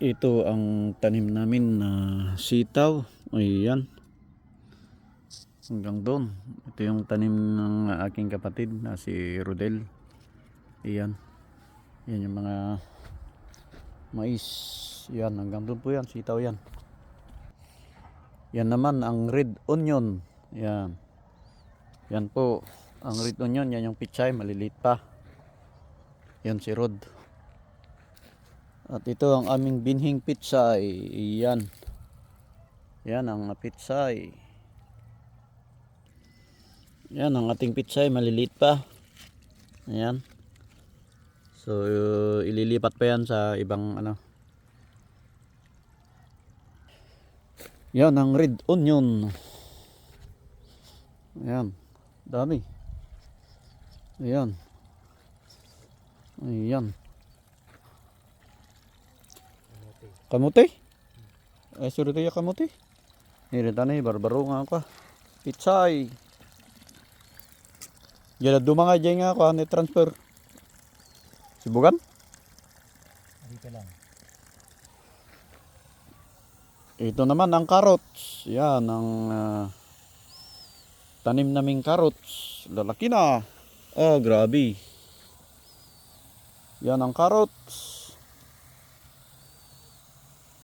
Ito ang tanim namin na sitaw. Ayan. Hanggang doon. Ito yung tanim ng aking kapatid na si Rodel. Ayan. Yan yung mga mais. Yan, hanggang doon po yan. Sitaw yan. Yan naman ang red onion. Yan. Yan po. Ang red onion, yan yung pichay. Maliliit pa. Yan si Rod. At ito ang aming binhing pitsay. Yan. Yan ang pitsay. Yan ang ating pitsay. Maliliit pa. Ayan. So, uh, ililipat pa yan sa ibang ano. Yan ang red onion. Ayan. Dami. Ayan. Ayan. Kamuti? Ay, suri tayo kamuti. Nire tanay, barbaro nga ako. Pitsay. Yan, dumanga dyan nga ako, ni transfer. Sibugan? Dito lang. Ito naman ang carrots. Yan ang ah, tanim naming carrots. Lalaki na. Oh, grabe. Yan ang carrots.